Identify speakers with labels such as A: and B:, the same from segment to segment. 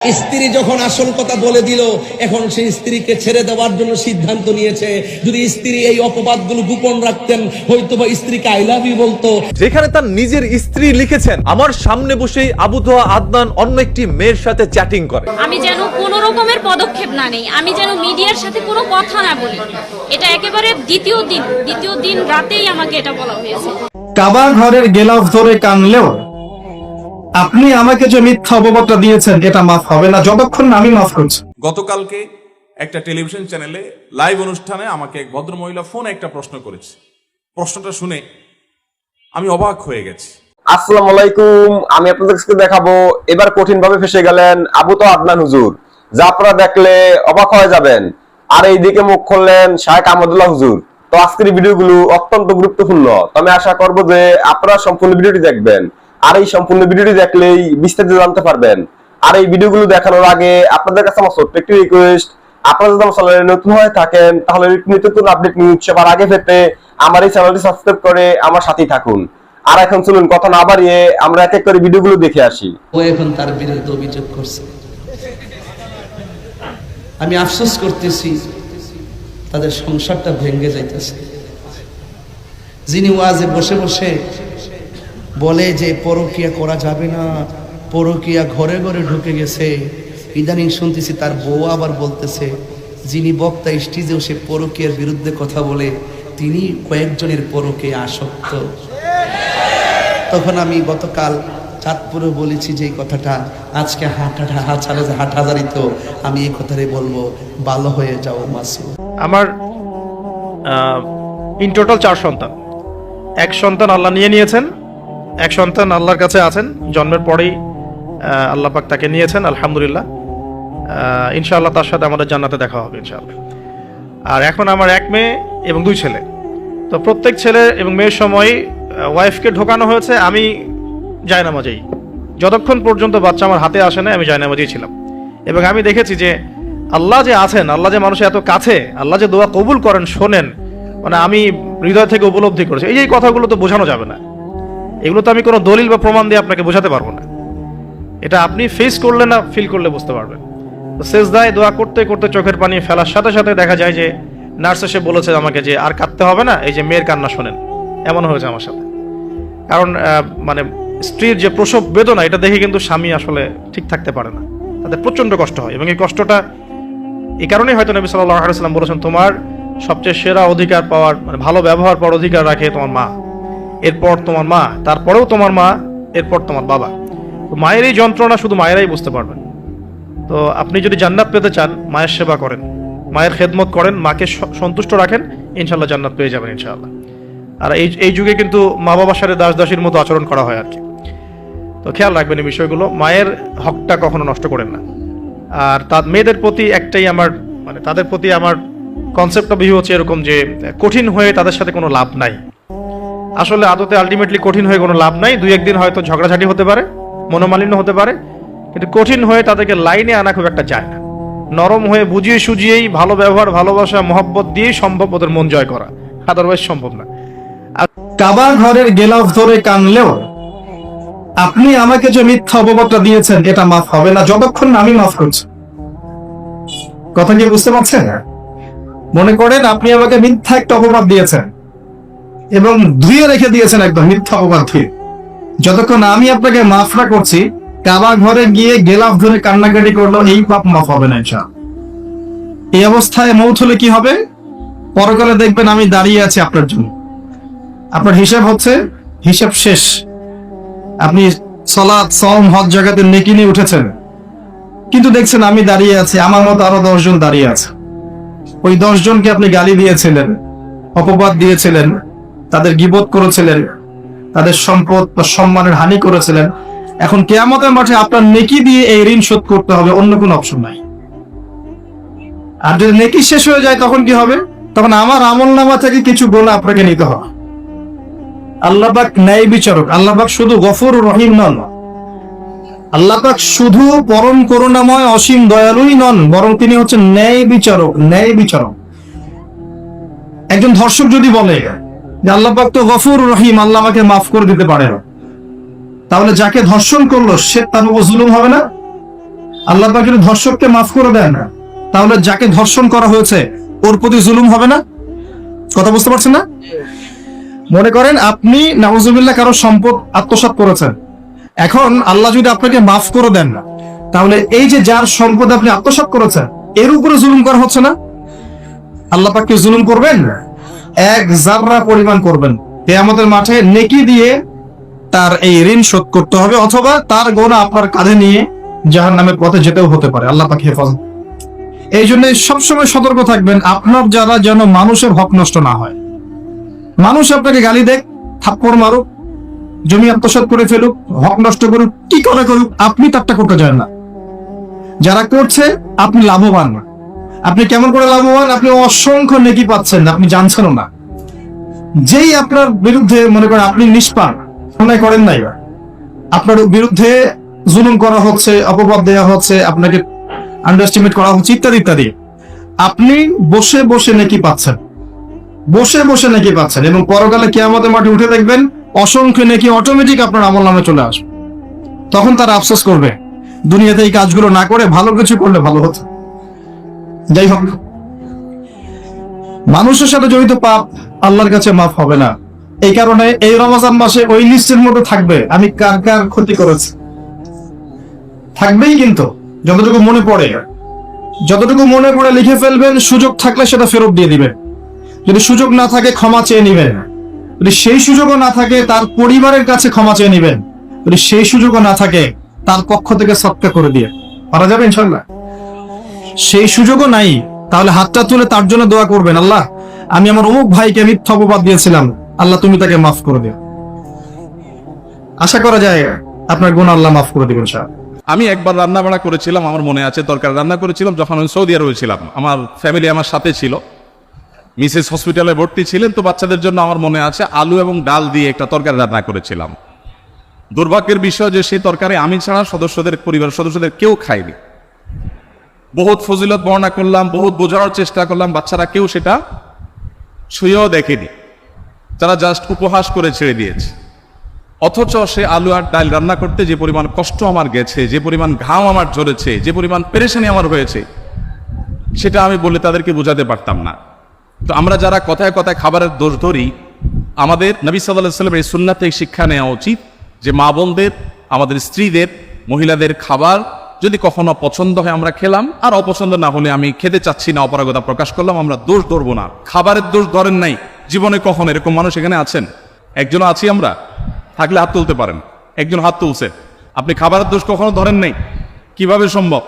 A: স্ত্রী যখন আসল কথা বলে দিল এখন সেই স্ত্রীকে ছেড়ে দেওয়ার জন্য সিদ্ধান্ত নিয়েছে। যদি স্ত্রী এই অপবাদগুলো গোপন রাখতেন হয়তো বা স্ত্রীকে আই লাভ ইউ বলতো।
B: যেখানে তার নিজের স্ত্রী লিখেছেন আমার সামনে বসেই আবু তোহা আদনান অন্য একটি মেয়ের সাথে চ্যাটিং করে।
C: আমি যেন কোনো রকমের পদক্ষেপ না নেই। আমি যেন মিডিয়ার সাথে কোনো কথা না বলি। এটা একেবারে দ্বিতীয় দিন। দ্বিতীয় দিন রাতেই আমাকে এটা বলা হয়েছে।
D: কাবা ঘরের গেলাফ ধরে কানলেও আপনি আমাকে যে মিথ্যা অপবাদটা দিয়েছেন এটা মাফ হবে না। যতক্ষণ না আমি মাফ করছি।
E: গতকালকে একটা টেলিভিশন চ্যানেলে লাইভ অনুষ্ঠানে আমাকে এক ভদ্রমহিলা ফোনে একটা প্রশ্ন করেছে। প্রশ্নটা শুনে আমি অবাক হয়ে গেছি।
F: আসসালামু আলাইকুম আমি আপনাদের কাছে দেখাবো। এবার কঠিন ভাবে ফেসে গেলেন আবু তো আদনান হুজুর। যা আপনারা দেখলে অবাক হয়ে যাবেন। আর এইদিকে মুখ খুললেন শাহেখ আহমদুল্লাহ হুজুর। তো আজকের ভিডিওগুলো অত্যন্ত গুরুত্বপূর্ণ। তো আমি আশা করব যে আপনারা সম্পূর্ণ ভিডিওটি দেখবেন। আর এই সম্পূর্ণ ভিডিওটি দেখলেই বিস্তারিত জানতে পারবেন। আর এই ভিডিওগুলো দেখানোর আগে আপনাদের কাছে আমার ছোট্ট একটি রিকোয়েস্ট আপনারা যদি আমার চ্যানেলে নতুন হয়ে থাকেন, তাহলে নতুন আপডেট নিউজ সবার আগে পেতে আমার এই চ্যানেলটি সাবস্ক্রাইব করে আমার সাথেই থাকুন। আর এখন চলুন, কথা না বাড়িয়ে আমরা এক এক করে ভিডিওগুলো দেখে আসি।
A: ও এখন তার বিরুদ্ধে অভিযোগ করছে। আমি আফসোস করতেছি, তাদের সংসারটা ভেঙে যাইতেছে। যিনি ওয়াজে বসে বসে বলে যে পরকিয়া করা যাবে না। পরকিয়া ঘরে ঘরে ঢুকে গেছে। ইদানিং শুনতেছি তার বউ আবার বলতেছে, যিনি বক্তা স্টেজেও সে পরকিয়ার বিরুদ্ধে কথা বলে, তিনি কয়েকজনের পরকে আসক্ত। তখন আমি গতকাল চাঁদপুরে বলেছি যে কথাটা, আজকে হাঁটাটা হাজারে হাটহাজারিত আমি এই কথাটাই বলব, ভালো হয়ে যাও মাসু
G: আমার ইন টোটাল চার সন্তান। এক সন্তান আল্লাহ নিয়ে নিয়েছেন এক সন্তান আল্লাহর কাছে আছেন, জন্মের পরেই আল্লাহ পাক তাকে নিয়েছেন, আলহামদুলিল্লাহ। ইনশাআল্লাহ তার সাথে আমাদের জান্নাতে দেখা হবে, ইনশাআল্লাহ। আর এখন আমার এক মেয়ে এবং দুই ছেলে। তো প্রত্যেক ছেলে এবং মেয়ের সময় ওয়াইফকে ঢোকানো হয়েছে, আমি জায়নামাজেই। যতক্ষণ পর্যন্ত বাচ্চা আমার হাতে আসে না আমি জায়নামাজেই ছিলাম। এবং আমি দেখেছি যে আল্লাহ যে আছেন, আল্লাহ যে মানুষের এত কাছে, আল্লাহ যে দোয়া কবুল করেন, শোনেন মানে আমি হৃদয় থেকে উপলব্ধি করেছি। এই যে কথাগুলো তো বোঝানো যাবে না। এগুলো তো আমি কোনো দলিল বা প্রমাণ দিয়ে আপনাকে বোঝাতে পারব না। এটা আপনি ফেস করলে না ফিল করলে বুঝতে পারবেন। তো শেষ দায় করতে করতে চোখের পানি ফেলার সাথে সাথে দেখা যায় যে নার্স এসে বলেছে আমাকে যে আর কাঁদতে হবে না, এই যে মেয়ের কান্না শোনেন। এমন হয়েছে আমার সাথে। কারণ মানে স্ত্রীর যে প্রসব বেদনা, এটা দেখে কিন্তু স্বামী আসলে ঠিক থাকতে পারে না। তাদের প্রচণ্ড কষ্ট হয় এবং এই কষ্টটা এই কারণেই হয়তো নবী সাল্লাহ সাল্লাম বলেছেন, তোমার সবচেয়ে সেরা অধিকার পাওয়ার মানে ভালো ব্যবহার পাওয়ার অধিকার রাখে তোমার মা। এরপর তোমার মা, তারপরেও তোমার মা, এরপর তোমার বাবা। তো মায়ের এই যন্ত্রণা শুধু মায়েরাই বুঝতে পারবেন। তো আপনি যদি জান্নাত পেতে চান, মায়ের সেবা করেন। মায়ের খেদমত করেন, মাকে সন্তুষ্ট রাখেন ইনশাল্লাহ জান্নাত পেয়ে যাবেন, ইনশাআল্লাহ। আর এই এই যুগে কিন্তু মা বাবার সাথে দাস দাসীর মতো আচরণ করা হয় আর কি। তো খেয়াল রাখবেন এই বিষয়গুলো, মায়ের হকটা কখনো নষ্ট করেন না। আর তার, মেয়েদের প্রতি একটাই আমার মানে তাদের প্রতি আমার কনসেপ্ট অফ ভিউ হচ্ছে এরকম যে, কঠিন হয়ে তাদের সাথে কোনো লাভ নাই। আসলে আদতে আলটিমেটলি কঠিন হয়ে কোনো লাভ নাই। দুই একদিন হয়তো ঝগড়াঝাটি হতে পারে, মনোমালিন্য হতে পারে, কিন্তু কঠিন হয়ে তাদেরকে লাইনে আনা খুব একটা যায় না। নরম হয়ে বুঝিয়ে সুজিয়েই ভালো ব্যবহার, ভালোবাসা, মহব্বত দিয়েই সম্ভব ওদের মন জয় করা। আদারওয়াইজ সম্ভব না।
D: কাবা ঘরের গেলাফ ধরে কানলেও, আপনি আমাকে যে মিথ্যা অপবাদটা দিয়েছেন, এটা মাফ হবে না। যতক্ষণ আমি মাফ করছি। কথা কি বুঝতে পারছেন? মনে করেন আপনি আমাকে মিথ্যা একটা অপবাদ দিয়েছেন। এবং ধুয়ে রেখে দিয়েছেন একদম মিথ্যা অপবাদ ধুয়ে। যতক্ষণ আমি আপনাকে মাফরা করছি, কাবা ঘরে গিয়ে গেলাফ ধরে কান্নাকাটি করল এই পাপ মাফ হবে না ইনশাআল্লাহ। এই অবস্থায় মৌত হলে কি হবে? পরকালে দেখবেন আমি দাঁড়িয়ে আছি আপনার জন্য। আপনার হিসাব হচ্ছে, হিসাব শেষ। আপনি সলাদ সম হজ জায়গাতে নেকি নিয়ে উঠেছেন। কিন্তু দেখছেন আমি দাঁড়িয়ে আছি, আমার মতো আরও দশজন দাঁড়িয়ে আছে। ওই দশজনকে আপনি গালি দিয়েছিলেন, অপবাদ দিয়েছিলেন। তাদের গিবত করেছিলেন, তাদের সম্পদ বা সম্মানের হানি করেছিলেন। এখন কেয়ামতের মাঠে আপনার নেকি দিয়ে এই ঋণ শোধ করতে হবে, অন্য কোনো অপশন নাই। আর যদি নেকি শেষ হয়ে যায়, তখন কি হবে? তখন আমার আমল নামা থেকে কিছু গোনা আপনাকে নিতে হবে। আল্লাহবাক ন্যায় বিচারক আল্লাহবাক শুধু গফর রহিম নন। আল্লাহবাক শুধু পরম করুণাময়, অসীম দয়ালুই নন, বরং তিনি হচ্ছেন ন্যায় বিচারক ন্যায় বিচারক। একজন ধর্ষক যদি বলে যে তো রহিম, আল্লাহ আমাকে মাফ করে দিতে পারে তাহলে যাকে ধর্ষণ করল, সে তার উপর জুলুম হবে না? আল্লাহ পাক যদি ধর্ষককে মাফ করে দেন তাহলে যাকে ধর্ষণ করা হয়েছে, ওর প্রতি জুলুম হবে না? কথা বুঝতে পারছেন না? মনে করেন আপনি, নাউজুবিল্লাহ, কারও সম্পদ আত্মসাৎ করেছেন। এখন আল্লাহ যদি আপনাকে মাফ করে দেন না, তাহলে এই যে যার সম্পদ আপনি আত্মসাৎ করেছেন, এর উপরে জুলুম করা হচ্ছে না? আল্লাহ পাককে জুলুম করবেন? এক জাররা পরিমাণ করবেন। কেয়ামতের মাঠে নেকি দিয়ে তার এই ঋণ শোধ করতে হবে, অথবা তার গোনা আপনার কাঁধে নিয়ে জাহান নামের পথে যেতেও হতে পারে। আল্লাহ পাক হেফাজত। এই জন্য সবসময় সতর্ক থাকবেন, আপনার যারা যেন মানুষের হক নষ্ট না হয়। মানুষ আপনাকে গালি দেখ থাপ্পড় মারুক, জমি আত্মসাৎ করে ফেলুক, হক নষ্ট করুক, কি করে করুক, আপনি তারটা করতে চান না। যারা করছে, আপনি লাভবান না। আপনি কেমন করে লাভবান? আপনি অসংখ্য নেকি পাচ্ছেন, আপনি জানছেনও না। যেই আপনার বিরুদ্ধে, মনে করেন আপনি নিষ্পান অন্যায় করেন নাই আপনার বিরুদ্ধে জুলুম করা হচ্ছে, অপবাদ দেওয়া হচ্ছে, আপনাকে আন্ডারস্টিমেট করা হচ্ছে, ইত্যাদি ইত্যাদি। আপনি বসে বসে নাকি পাচ্ছেন। বসে বসে নাকি পাচ্ছেন এবং পরকালে কেয়ামতের মাঠে উঠে দেখবেন, অসংখ্য নাকি অটোমেটিক আপনার আমল নামে চলে আসবে। তখন তারা আফসোস করবে, দুনিয়াতে এই কাজগুলো না করে ভালো কিছু করলে ভালো হতো। যাই হোক, মানুষের সাথে জড়িত পাপ আল্লাহর কাছে মাফ হবে না। এই কারণে এই রমজান মাসে ওই লিস্টের মধ্যে থাকবে। আমি কার কার ক্ষতি করেছি? থাকবেই কিন্তু, যতটুকু মনে পড়ে। যতটুকু মনে পড়ে লিখে ফেলবেন, সুযোগ থাকলে সেটা ফেরত দিয়ে দিবেন। যদি সুযোগ না থাকে, ক্ষমা চেয়ে নিবেন। যদি সেই সুযোগও না থাকে, তার পরিবারের কাছে ক্ষমা চেয়ে নিবেন। যদি সেই সুযোগও না থাকে, তার পক্ষ থেকে সৎকা করে দিয়ে। পারা যাবে ইনশাল্লাহ সেই সুযোগও নাই। তাহলে হাতটা তুলে তার জন্য দোয়া করবেন, আল্লাহ। আমি আমার অমুক ভাইকে মিথ্যা অপবাদ দিয়েছিলাম। আল্লাহ, তুমি তাকে মাফ করে দিও। আশা করা যায় আপনার গুণ আল্লাহ মাফ করে দিবেন সাহেব
H: আমি একবার রান্না বাড়া করেছিলাম, আমার মনে আছে তরকারি রান্না করেছিলাম, যখন আমি সৌদি আরবে ছিলাম। আমার ফ্যামিলি আমার সাথে ছিল। মিসেস হসপিটালে ভর্তি ছিলেন, তো বাচ্চাদের জন্য আমার মনে আছে, আলু এবং ডাল দিয়ে একটা তরকারি রান্না করেছিলাম। দুর্ভাগ্যের বিষয় যে সেই তরকারি আমি ছাড়া সদস্যদের, পরিবারের সদস্যদের কেউ খায়নি। বহুত ফজিলত বর্ণনা করলাম, বহুত বোঝানোর চেষ্টা করলাম, বাচ্চারা কেউ সেটা ছুঁয়েও দেখেনি। তারা জাস্ট উপহাস করে ছেড়ে দিয়েছে। অথচ সে আলু আর ডাল রান্না করতে যে পরিমাণ কষ্ট আমার গেছে, যে পরিমাণ ঘাম আমার ঝরেছে, যে পরিমাণ পেরেশানি আমার হয়েছে, সেটা আমি বলে তাদেরকে বোঝাতে পারতাম না। তো আমরা যারা কথায় কথায় খাবারের দোষ ধরি, আমাদের নবী সাল্লাহ সাল্লাম এই সুন্নাত শিক্ষা নেওয়া উচিত যে মা বোনদের, আমাদের স্ত্রীদের, মহিলাদের খাবার যদি কখনো পছন্দ হয়, আমরা খেলাম। আর অপছন্দ না হলে আমি খেতে চাচ্ছি না, অপারগতা প্রকাশ করলাম, আমরা দোষ ধরবো না। খাবারের দোষ ধরেন নাই। জীবনে কখন এরকম মানুষ এখানে আছেন? একজন আছি আমরা। থাকলে হাত তুলতে পারেন। একজন হাত তুলছে। আপনি খাবারের দোষ কখনো ধরেন নাই? কীভাবে সম্ভব?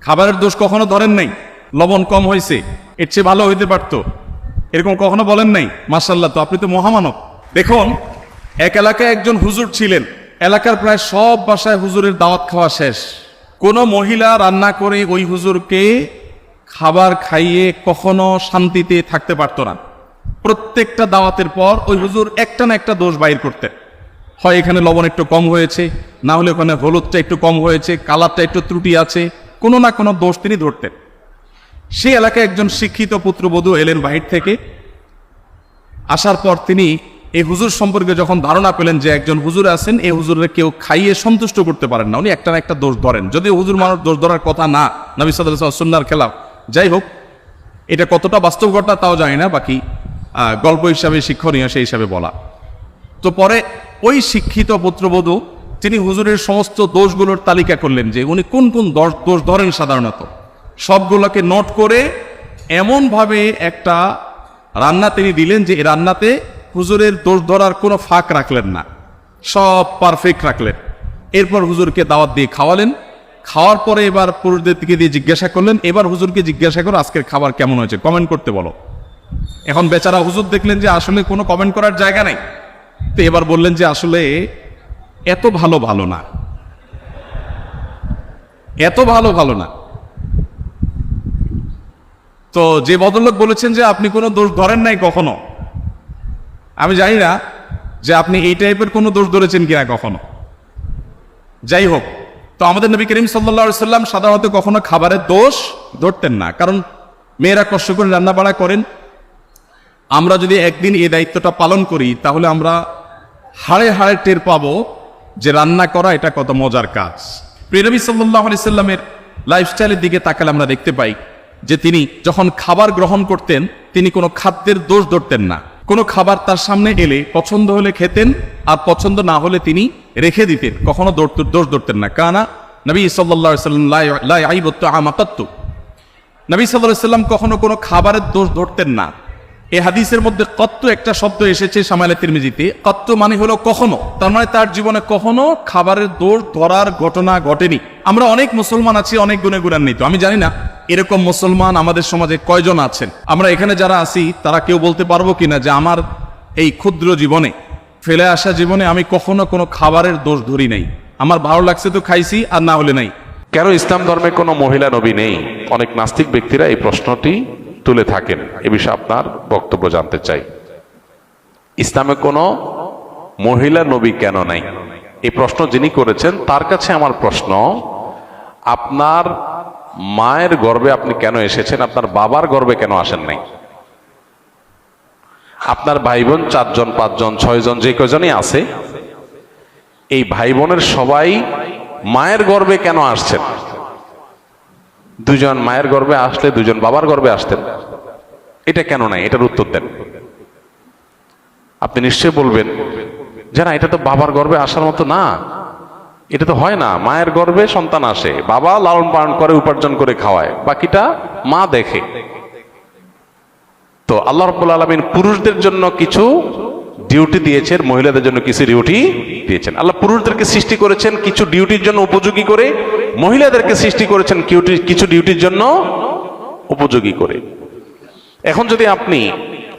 H: খাবারের দোষ কখনো ধরেন নাই? লবণ কম হয়েছে। এর চেয়ে ভালো হইতে পারতো। এরকম কখনো বলেন নাই? মার্শাল্লাহ তো আপনি তো মহামানব। দেখুন, এক এলাকায় একজন হুজুর ছিলেন। এলাকার প্রায় সব বাসায় হুজুরের দাওয়াত খাওয়া শেষ। কোনো মহিলা রান্না করে ওই হুজুরকে খাবার খাইয়ে কখনো শান্তিতে থাকতে পারতো না। প্রত্যেকটা দাওয়াতের পর ওই হুজুর একটা না একটা দোষ বাইর করতেন। হয় এখানে লবণ একটু কম হয়েছে, না হলে ওখানে হলুদটা একটু কম হয়েছে, কালারটা একটু ত্রুটি আছে, কোনো না কোনো দোষ তিনি ধরতেন। সেই এলাকায় একজন শিক্ষিত পুত্রবধূ এলেন বাহির থেকে। আসার পর তিনি এই হুজুর সম্পর্কে যখন ধারণা পেলেন যে একজন হুজুর আছেন, এই হুজুরের কেউ খাইয়ে সন্তুষ্ট করতে পারেন না। উনি একটা না একটা দোষ ধরেন। যদি হুজুর মানুষ দোষ ধরার কথা না, নবী সাল্লাহ সুন্নার খেলাফ। যাই হোক, এটা কতটা বাস্তব ঘটনা তাও জানি না, বাকি গল্প হিসাবে, শিক্ষণীয় সেই হিসাবে বলা। তো পরে ওই শিক্ষিত পুত্রবধূ, তিনি হুজুরের সমস্ত দোষগুলোর তালিকা করলেন যে উনি কোন কোন দোষ দোষ ধরেন সাধারণত। সবগুলোকে নোট করে এমনভাবে একটা রান্না তিনি দিলেন যে রান্নাতে হুজুরের দোষ ধরার কোনো ফাঁক রাখলেন না। সব পারফেক্ট রাখলেন। এরপর হুজুরকে দাওয়াত দিয়ে খাওয়ালেন। খাওয়ার পরে এবার পুরুষদের দিকে দিয়ে জিজ্ঞাসা করলেন, এবার হুজুরকে জিজ্ঞাসা করো আজকের খাবার কেমন হয়েছে? কমেন্ট করতে বলো। এখন বেচারা হুজুর দেখলেন যে আসলে কোনো কমেন্ট করার জায়গা নাই। তো এবার বললেন যে আসলে এত ভালো ভালো না। এত ভালো ভালো না। তো যে ভদ্রলোক বলেছেন যে আপনি কোনো দোষ ধরেন নাই কখনো। আমি জানি না যে আপনি এই টাইপের কোনো দোষ ধরেছেন কিনা কখনো। যাই হোক, তো আমাদের নবী করিম সাল্লা সাল্লাম সাধারণত কখনো খাবারের দোষ ধরতেন না। কারণ মেয়েরা কষ্ট করে রান্না বাড়া করেন। আমরা যদি একদিন এই দায়িত্বটা পালন করি, তাহলে আমরা হাড়ে হাড়ে টের পাবো যে রান্না করা এটা কত মজার কাজ। প্রিয়নবী সাল্লাহ আলি সাল্লামের লাইফস্টাইলের দিকে তাকালে আমরা দেখতে পাই যে তিনি যখন খাবার গ্রহণ করতেন, তিনি কোনো খাদ্যের দোষ ধরতেন না। কোনো খাবার তার সামনে এলে পছন্দ হলে খেতেন, আর পছন্দ না হলে তিনি রেখে দিতেন। কখনো দোষ ধরতেন না। কানা নবী সাল্লাহ সাল্লাম লাই আইবত্ত আমাতাত্তু নবী সাল্লাহ সাল্লাম কখনো কোনো খাবারের দোষ ধরতেন না। এ হাদিসের মধ্যে কত্ত একটা শব্দ এসেছে সামাইলে তিরমিজিতে। কত্ত মানে হলো কখনো। তার মানে তার জীবনে কখনো খাবারের দোষ ধরার ঘটনা ঘটেনি। আমরা অনেক মুসলমান আছি, অনেক গুণে গুণান্বিত আমি জানি না এরকম মুসলমান আমাদের সমাজে কয়জন আছেন? আমরা এখানে যারা আছি, তারা কেউ বলতে পারব কিনা যে আমার এই ক্ষুদ্র জীবনে, ফেলে আসা জীবনে আমি কখনো কোনো খাবারের দোষ ধরি নাই। আমার ভালো লাগছে তো খাইছি, আর না হলে নাই।
I: কেন ইসলাম ধর্মে কোনো মহিলা নবী নেই? অনেক নাস্তিক ব্যক্তিরা এই প্রশ্নটি তুলে থাকেন। এ বিষয়ে আপনার বক্তব্য জানতে চাই। ইসলামে কোনো মহিলা নবী কেন নাই? এই প্রশ্ন যিনি করেছেন, তার কাছে আমার প্রশ্ন, আপনার মায়ের গর্বে আপনি কেন এসেছেন? আপনার বাবার গর্বে কেন আসেন নাই? আপনার ভাই বোন চারজন, পাঁচজন, ছয়জন, যে কজনই আছে, এই ভাই বোনের সবাই মায়ের গর্বে কেন আসছেন? দুজন মায়ের গর্বে আসলে দুজন বাবার গর্বে আসতেন। এটা কেন নাই? এটার উত্তর দেন। আপনি নিশ্চয় বলবেন যে না, এটা তো বাবার গর্বে আসার মতো না। এটা তো হয় না। মায়ের গর্বে সন্তান আসে, বাবা লালন পালন করে, উপার্জন করে খাওয়ায়, বাকিটা মা দেখে। তো আল্লাহ রব্বুল আলমিন পুরুষদের জন্য কিছু ডিউটি দিয়েছেন, মহিলাদের জন্য কিছু ডিউটি দিয়েছেন। আল্লাহ পুরুষদেরকে সৃষ্টি করেছেন কিছু ডিউটির জন্য উপযোগী করে, মহিলাদেরকে সৃষ্টি করেছেন কিছু ডিউটির জন্য উপযোগী করে। এখন যদি আপনি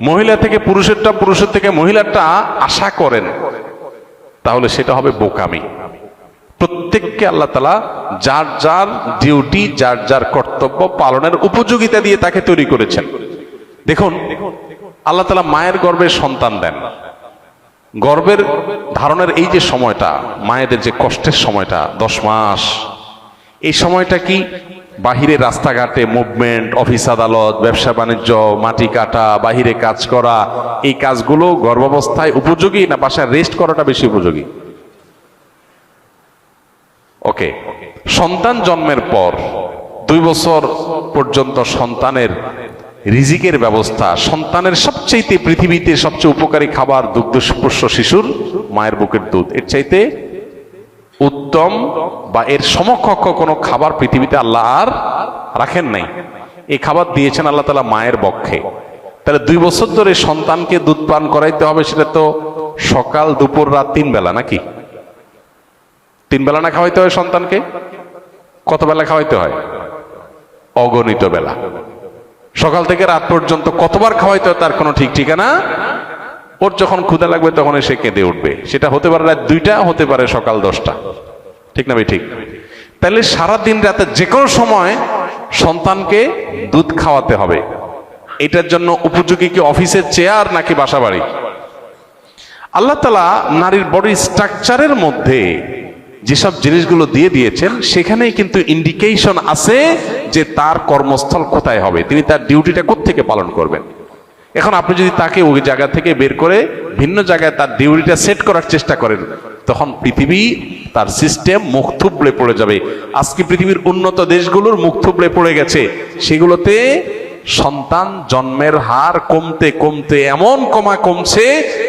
I: মহিলা থেকে পুরুষেরটা, পুরুষের থেকে মহিলারটা আশা করেন, তাহলে সেটা হবে বোকামি। প্রত্যেককে আল্লাহ তালা যার যার ডিউটি যার যার কর্তব্য পালনের উপযোগিতা দিয়ে তাকে তৈরি করেছেন। দেখুন, আল্লাহ তালা মায়ের গর্ভে সন্তান দেন। গর্ভের ধারণের এই যে সময়টা, মায়েদের যে কষ্টের সময়টা, দশ মাস, এই সময়টা কি বাহিরে রাস্তাঘাটে মুভমেন্ট অফিস আদালত, ব্যবসা বাণিজ্য, মাটি কাটা, বাহিরে কাজ করা, এই কাজগুলো গর্ভাবস্থায় উপযোগী না বাসায় রেস্ট করাটা বেশি উপযোগী? ওকে সন্তান জন্মের পর দুই বছর পর্যন্ত সন্তানের রিজিকের ব্যবস্থা, সন্তানের সবচেয়ে পৃথিবীতে সবচেয়ে উপকারী খাবার দুগ্ধপুষ্য শিশুর মায়ের বুকের দুধ। এর চাইতে উত্তম বা এর সমকক্ষ কোনো খাবার পৃথিবীতে আল্লাহ আর রাখেন নাই। এই খাবার দিয়েছেন আল্লাহ তালা মায়ের বক্ষে তাহলে দুই বছর ধরে সন্তানকে দুধ পান করাইতে হবে, সেটা তো সকাল, দুপুর, রাত তিন বেলা নাকি? তিন বেলা না খাওয়াইতে হয় সন্তানকে? কত বেলা খাওয়াইতে হয়? অগণিত বেলা। সকাল থেকে রাত পর্যন্ত কতবার খাওয়াইতে হয় তার কোনো ঠিক ঠিকানা? ওর যখন ক্ষুদা লাগবে তখন সে কেঁদে উঠবে। সেটা হতে পারে রাত দুইটা, হতে পারে সকাল দশটা। ঠিক না ভাই, ঠিক? তাহলে সারা দিন রাতে যে কোনো সময় সন্তানকে দুধ খাওয়াতে হবে। এটার জন্য উপযোগী কি অফিসের চেয়ার নাকি বাসা বাড়ি আল্লাহ তালা নারীর বডি স্ট্রাকচারের মধ্যে যেসব জিনিসগুলো দিয়ে দিয়েছেন, সেখানেই কিন্তু ইন্ডিকেশন আছে যে তার কর্মস্থল কোথায় হবে। তিনি তার ডিউটিটা থেকে পালন করবেন। এখন আপনি যদি তাকে ওই জায়গা থেকে বের করে ভিন্ন জায়গায় তার ডিউটিটা সেট করার চেষ্টা করেন, তখন পৃথিবী তার সিস্টেম মুখ থুবড়ে পড়ে যাবে। আজকে পৃথিবীর উন্নত দেশগুলোর মুখ থুবড়ে পড়ে গেছে। সেগুলোতে সন্তান জন্মের হার কমতে কমতে এমন কমা কমছে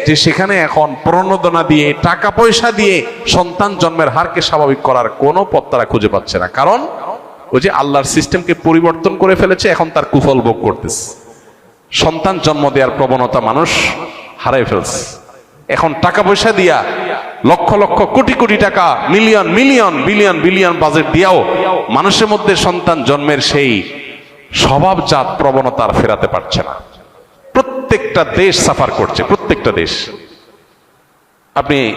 I: যে সেখানে এখন প্রণোদনা দিয়ে, টাকা পয়সা দিয়ে সন্তান জন্মের হারকে স্বাভাবিক করার কোনো পথ তারা খুঁজে পাচ্ছে না। কারণ ওই যে আল্লাহর সিস্টেমকে পরিবর্তন করে ফেলেছে, এখন তার কুফল ভোগ করতেছে। সন্তান জন্ম দেওয়ার প্রবণতা মানুষ হারাই ফেলছে। এখন টাকা পয়সা দিয়া লক্ষ লক্ষ কোটি কোটি টাকা, million million, billion billion budget দিয়াও মানুষের মধ্যে সন্তান জন্মের সেই স্বভাবজাত প্রবণতা আর ফেরাতে পারছে না। প্রত্যেকটা দেশ সাফার করছে, প্রত্যেকটা দেশ। আপনি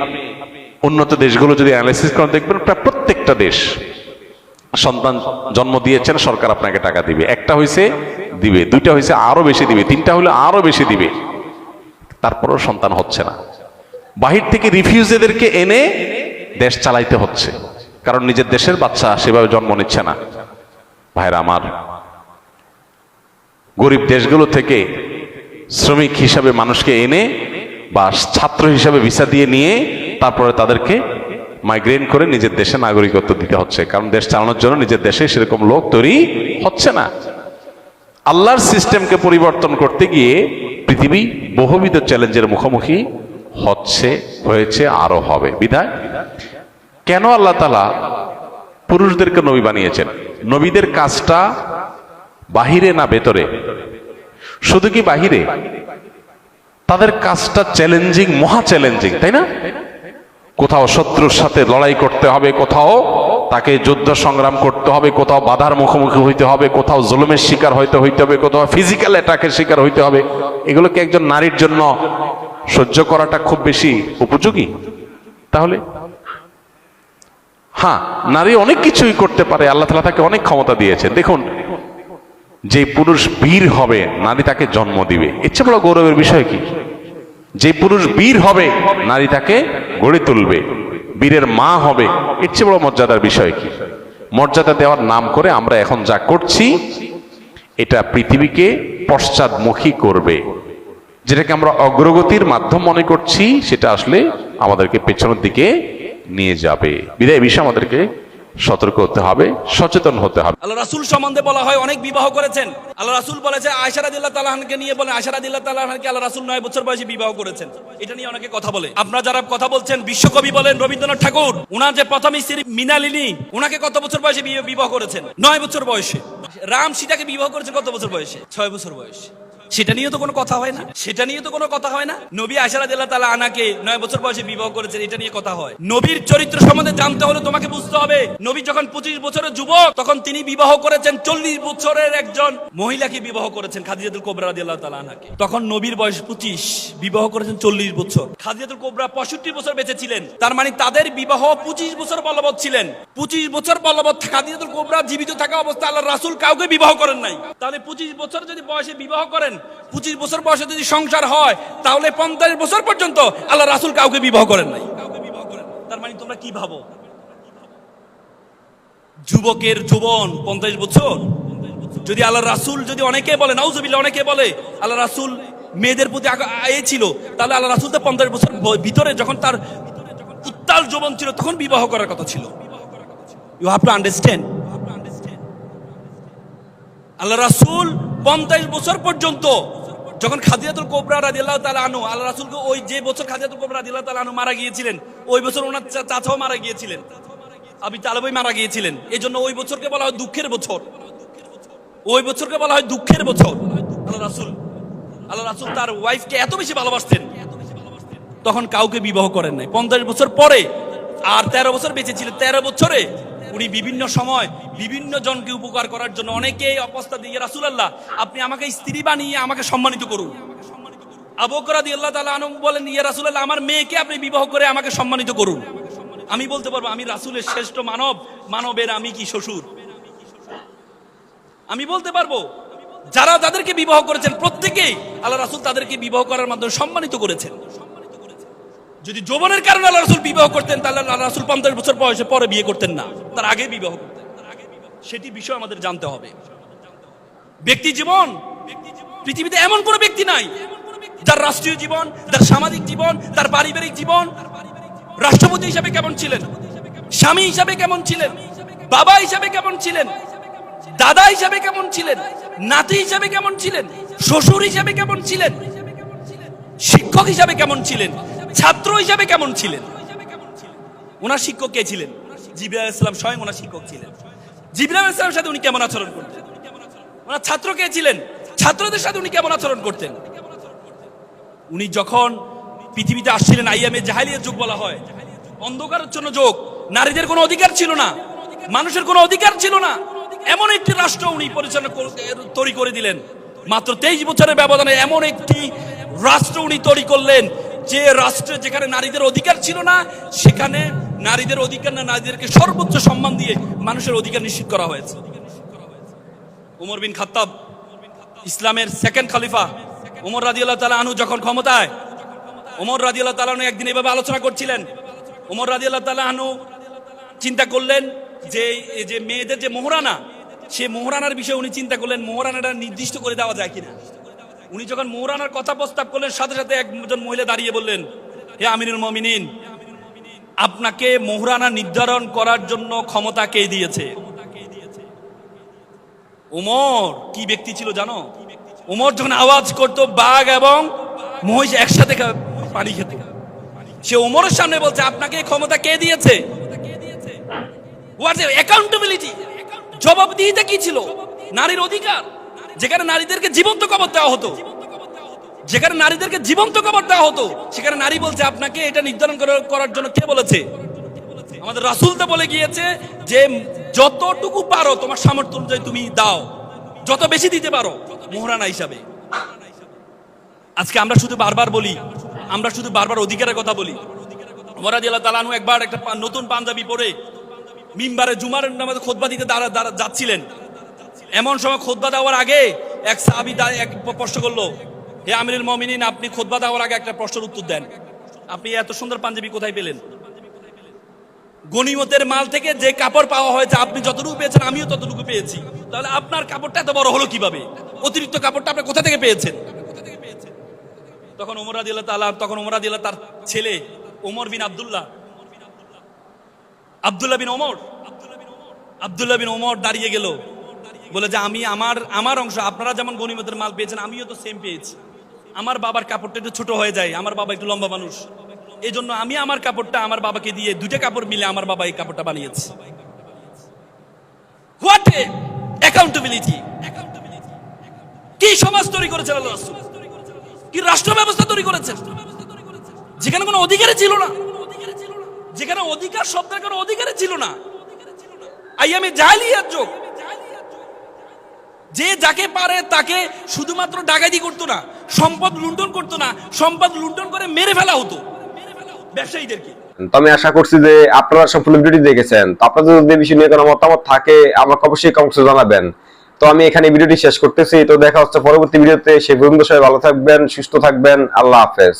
I: উন্নত দেশগুলো যদি অ্যানালাইসিস করেন, দেখবেন প্রায় প্রত্যেকটা দেশ সন্তান জন্ম দিয়েছেন, সরকার আপনাকে টাকা দিবে। একটা হয়েছে দিবে, দুইটা হয়েছে আরও বেশি দিবে, তিনটা হলে আরও বেশি দিবে। তারপরও সন্তান হচ্ছে না। বাহির থেকে রিফিউজেদেরকে এনে দেশ চালাইতে হচ্ছে। কারণ নিজের দেশের বাচ্চা সেভাবে জন্ম নিচ্ছে না। ভাইরা আমার গরিব দেশগুলো থেকে শ্রমিক হিসাবে মানুষকে এনে বা ছাত্র হিসাবে ভিসা দিয়ে নিয়ে তারপরে তাদেরকে মাইগ্রেন করে নিজের দেশে নাগরিকত্ব দিতে হচ্ছে। কারণ দেশ চালানোর জন্য নিজের দেশে সেরকম লোক তৈরি হচ্ছে না। আল্লাহর সিস্টেমকে পরিবর্তন করতে গিয়ে পৃথিবী বহুবিধ চ্যালেঞ্জের মুখোমুখি হচ্ছে, হয়েছে আরও হবে। বিধায় কেন আল্লাহ তালা পুরুষদেরকে নবী বানিয়েছেন? নবীদের কাজটা বাহিরে না ভেতরে। শুধু কি বাহিরে? তাদের কাজটা চ্যালেঞ্জিং মহা চ্যালেঞ্জিং তাই না? কোথাও শত্রুর সাথে লড়াই করতে হবে, কোথাও তাকে যুদ্ধ সংগ্রাম করতে হবে, কোথাও বাধার মুখোমুখি হইতে হবে, কোথাও জুলুমের শিকার হইতে হইতে হবে, কোথাও ফিজিক্যাল অ্যাটাকের শিকার হইতে হবে। এগুলো কি একজন নারীর জন্য সহ্য করাটা খুব বেশি উপযোগী? তাহলে? হ্যাঁ নারী অনেক কিছুই করতে পারে, আল্লাহ তালা তাকে অনেক ক্ষমতা দিয়েছেন। দেখুন যে পুরুষ বীর হবে, নারী তাকে জন্ম দিবে। ইচ্ছে বড় গৌরবের বিষয় কি? যে পুরুষ বীর হবে, নারী তাকে গড়ে তুলবে। বীরের মা হবে চেয়ে বড় মর্যাদার বিষয় কি? মর্যাদা দেওয়ার নাম করে আমরা এখন যা করছি, এটা পৃথিবীকে পশ্চাদমুখী করবে। যেটাকে আমরা অগ্রগতির মাধ্যম মনে করছি, সেটা আসলে আমাদেরকে পেছনের দিকে নিয়ে যাবে। বিদায়, বিষয় আমাদেরকে সতর্ক হতে হবে, সচেতন হতে হবে।
J: আল্লাহ রাসুল সম্বন্ধে বলা হয়, অনেক বিবাহ করেছেন। আল্লাহ রাসুল বলেছে আয়সারাদিল্লাহ তালাহানকে নিয়ে বলে আয়সারাদিল্লাহ তালাহানকে আল্লাহ রাসুল নয় বছর বয়সে বিবাহ করেছেন। এটা নিয়ে অনেকে কথা বলে। আপনারা যারা কথা বলছেন, বিশ্বকবি বলেন, রবীন্দ্রনাথ ঠাকুর, উনার যে প্রথম স্ত্রী মিনালিনী, উনাকে কত বছর বয়সে বিয়ে- বিবাহ করেছেন? নয় বছর বয়সে। রাম সীতাকে বিবাহ করেছেন কত বছর বয়সে? ছয় বছর বয়সে। সেটা নিয়ে তো কোনো কথা হয় না। সেটা নিয়ে তো কোনো কথা হয় না। নবী আশারা দিল্লাহ তালা আনাকে নয় বছর বয়সে বিবাহ করেছেন, এটা নিয়ে কথা হয়। নবীর চরিত্র সম্বন্ধে জানতে হলে তোমাকে বুঝতে হবে, নবী যখন পঁচিশ বছরের যুবক, তখন তিনি বিবাহ করেছেন চল্লিশ বছরের একজন মহিলাকে বিবাহ করেছেন, খাদিজাতুল কোবরা দিল্লাহ তালা আনাকে তখন নবীর বয়স পঁচিশ, বিবাহ করেছেন চল্লিশ বছর। খাদিজাতুল কোবরা পঁয়ষট্টি বছর বেঁচে ছিলেন। তার মানে তাদের বিবাহ পঁচিশ বছর বলবৎ ছিলেন। পঁচিশ বছর বলবৎ খাদিজাতুল কোবরা জীবিত থাকা অবস্থা আল্লাহ রাসুল কাউকে বিবাহ করেন নাই। তাহলে পঁচিশ বছর যদি বয়সে বিবাহ করেন পঁচিশ বছর বয়সে যদি সংসার হয়, তাহলে পঞ্চাশ বছর পর্যন্ত আল্লাহ রাসুল কাউকে বিবাহ করেন নাই। তার মানে তোমরা কি ভাবো? যুবকের যৌবন পঞ্চাশ বছর। যদি আল্লাহ রাসুল যদি অনেকে বলে নাউজুবিল্লা অনেকে বলে, আল্লাহ রাসুল মেয়েদের প্রতি এ ছিল, তাহলে আল্লাহ রাসুল তো পঞ্চাশ বছর ভিতরে যখন তার উত্তাল যৌবন ছিল, তখন বিবাহ করার কথা ছিল। ইউ হ্যাভ টু আন্ডারস্ট্যান্ড আল্লাহ রাসুল পঞ্চাশ বছর পর্যন্ত যখন খাদিয়াতুল কোবরা রাদিয়াল্লাহ তাআলা আনু আল্লাহ রাসুলকে ওই যে বছর খাদিয়াতুল কোবরা রাদিয়াল্লাহ তাআলা আনু মারা গিয়েছিলেন, ওই বছর ওনার চাচাও মারা গিয়েছিলেন। আবি তালেবই মারা গিয়েছিলেন। এই জন্য ওই বছরকে বলা হয় দুঃখের বছর। ওই বছরকে বলা হয় দুঃখের বছর। আল্লাহ রাসুল আল্লাহ রাসুল তার ওয়াইফকে এত বেশি ভালোবাসতেন। তখন কাউকে বিবাহ করেন নাই। পঞ্চাশ বছর পরে আর তেরো বছর বেঁচে ছিলেন তেরো বছরে উনি বিভিন্ন সময় বিভিন্ন জনকে উপকার করার জন্য অনেকেই অবস্থা দিয়ে রাসুল আল্লাহ আপনি আমাকে স্ত্রী বানিয়ে আমাকে সম্মানিত করুন। আবকরা দিয়ে আল্লাহ তালা আনম বলেন ইয়ে রাসুল আল্লাহ আমার মেয়েকে আপনি বিবাহ করে আমাকে সম্মানিত করুন। আমি বলতে পারব, আমি রাসুলের শ্রেষ্ঠ মানব, মানবের আমি কি শ্বশুর? আমি বলতে পারব, যারা যাদেরকে বিবাহ করেছেন, প্রত্যেকেই আল্লাহ রাসুল তাদেরকে বিবাহ করার মাধ্যমে সম্মানিত করেছেন। যদি যৌবনের কারণে আল্লাহ রাসুল বিবাহ করতেন, তাহলে আল্লাহ রাসুল পঞ্চাশ বছর বয়সে পরে বিয়ে করতেন না। তার আগে বিবাহ করতেন। সেটি বিষয় আমাদের জানতে হবে। ব্যক্তি জীবন, পৃথিবীতে এমন কোনো ব্যক্তি নাই, যার রাষ্ট্রীয় জীবন তার সামাজিক জীবন তার পারিবারিক জীবন। রাষ্ট্রপতি হিসাবে কেমন ছিলেন? স্বামী হিসাবে কেমন ছিলেন? বাবা হিসাবে কেমন ছিলেন? দাদা হিসাবে কেমন ছিলেন? নাতি হিসাবে কেমন ছিলেন? শ্বশুর হিসাবে কেমন ছিলেন? শিক্ষক হিসাবে কেমন ছিলেন? ছাত্র হিসাবে কেমন ছিলেন? ওনার শিক্ষক কে ছিলেন? জিবিরা ইসলাম স্বয়ং ওনার শিক্ষক ছিলেন। জিবিরা ইসলামের সাথে উনি কেমন আচরণ করতেন? ওনার ছাত্র কে ছিলেন? ছাত্রদের সাথে উনি কেমন আচরণ করতেন? উনি যখন পৃথিবীতে আসছিলেন আইয়ামে জাহালিয়ার যুগ বলা হয়, অন্ধকারের জন্য যোগ, নারীদের কোনো অধিকার ছিল না, মানুষের কোনো অধিকার ছিল না, এমন একটি রাষ্ট্র উনি পরিচালনা তৈরি করে দিলেন। মাত্র তেইশ বছরের ব্যবধানে এমন একটি রাষ্ট্র উনি তৈরি করলেন যে রাষ্ট্রে যেখানে নারীদের অধিকার ছিল না, সেখানে নারীদের অধিকার না, নারীদেরকে সর্বোচ্চ সম্মান দিয়ে মানুষের অধিকার নিশ্চিত করা হয়েছে। উমর বিন খাত্তাব, ইসলামের সেকেন্ড খালিফা উমর রাদিয়াল্লাহ তাআলা আনহু যখন ক্ষমতায়, উমর রাদিয়াল্লাহ তাআলা আনহু একদিন এভাবে আলোচনা করছিলেন। ওমর রাদিয়াল্লাহ তাআলা আনহু চিন্তা করলেন যে, এই যে মেয়েদের যে মোহরানা, সে মোহরানার বিষয়ে উনি চিন্তা করলেন, মোহরানাটা নির্দিষ্ট করে দেওয়া যায় কিনা। উনি যখন মৌরানার কথা প্রস্তাব করলেন, সাথে সাথে একজন মহিলা দাঁড়িয়ে বললেন, হে আমিনুল মমিনিন, আপনাকে মোহরানা নির্ধারণ করার জন্য ক্ষমতা কে দিয়েছে? উমর, কি ব্যক্তি ছিল জানো? উমর যখন আওয়াজ করতো, বাঘ এবং মহিষ একসাথে পানি খেত। সে উমরের সামনে বলছে, আপনাকে ক্ষমতা কে দিয়েছে? হোয়াটস অ্যাকাউন্টেবিলিটি জবাবদিহিতা কি ছিল? নারীর অধিকার? যেখানে নারীদেরকে জীবন্ত কবর দেওয়া হতো, যেখানে নারীদেরকে জীবন্ত কবর দেওয়া হতো, সেখানে নারী বলছে, আপনাকে এটা নির্ধারণ করার- জন্য কে বলেছে? আমাদের রাসূল তো বলে গিয়েছে যে, যতটুকু পারো তোমার সামর্থ্য অনুযায়ী তুমি দাও। যত বেশি দিতে পারো, মোহরানা হিসাবে। আজকে আমরা শুধু বারবার বলি, আমরা শুধু বারবার অধিকারের কথা বলি। আল্লাহ তালানু একবার একটা নতুন পাঞ্জাবি পরে মিম্বারে জুমার নামাজে খোদবা দিতে দাঁড়া যাচ্ছিলেন। এমন সময় খোদবা দেওয়ার আগে এক সাহাবি এক প্রশ্ন করল, হে আমিরুল মমিনিন, আপনি খোদবা দেওয়ার আগে একটা প্রশ্নের উত্তর দেন। আপনি এত সুন্দর পাঞ্জাবি কোথায় পেলেন? গনিমতের মাল থেকে যে কাপড় পাওয়া হয়েছে, আপনি যতটুকু পেয়েছেন, আমিও ততটুকু পেয়েছি। তাহলে আপনার কাপড়টা এত বড় হলো কীভাবে? অতিরিক্ত কাপড়টা আপনি কোথা থেকে পেয়েছেন? তখন ওমর আদিল্লাহ তাআলা, তখন ওমর আদিল্লাহ তার ছেলে ওমর বিন আব্দুল্লাহ আব্দুল্লাহ বিন ওমর আব্দুল্লাহ বিন ওমর দাঁড়িয়ে গেল। বলে যে আমি আমার আমার অংশ, আপনারা যেমন গনিমতের মাল পেয়েছেন, আমিও তো সেম পেয়েছি। আমার বাবার কাপড়টা একটু ছোট হয়ে যায়, আমার বাবা একটু লম্বা মানুষ। এই জন্য আমি আমার কাপড়টা, আমার বাবাকে দিয়ে দুইটা কাপড় মিলে আমার বাবা এই কাপড়টা বানিয়েছে। হোয়াট অ্যাকাউন্টেবিলিটি কি সমাজ তৈরি করেছেন আল্লাহ কি রাষ্ট্র ব্যবস্থা তৈরি করেছেন যেখানে কোনো অধিকারই ছিল না। যেখানে অধিকার শব্দের কোনো অধিকারই ছিল না। আই আমি জাহিলিয়াত যোগ যে যাকে পারে তাকে শুধুমাত্র ডাকাতি করতো না, সম্পদ লুণ্ঠন করতো না, সম্পদ লুণ্ঠন করে মেরে ফেলা হতো। ব্যবসায়ীদেরকে।
F: তো আমি আশা করছি যে আপনারা সম্পূর্ণ ভিডিওটি দেখেছেন। তো আপনাদের যদি বিষয় নিয়ে কোনো মতামত থাকে, আমাকে অবশ্যই কমেন্টসে জানাবেন। তো আমি এখানে ভিডিওটি শেষ করতেছি। তো দেখা হচ্ছে পরবর্তী ভিডিওতে সে পর্যন্ত সবাই ভালো থাকবেন, সুস্থ থাকবেন। আল্লাহ হাফেজ।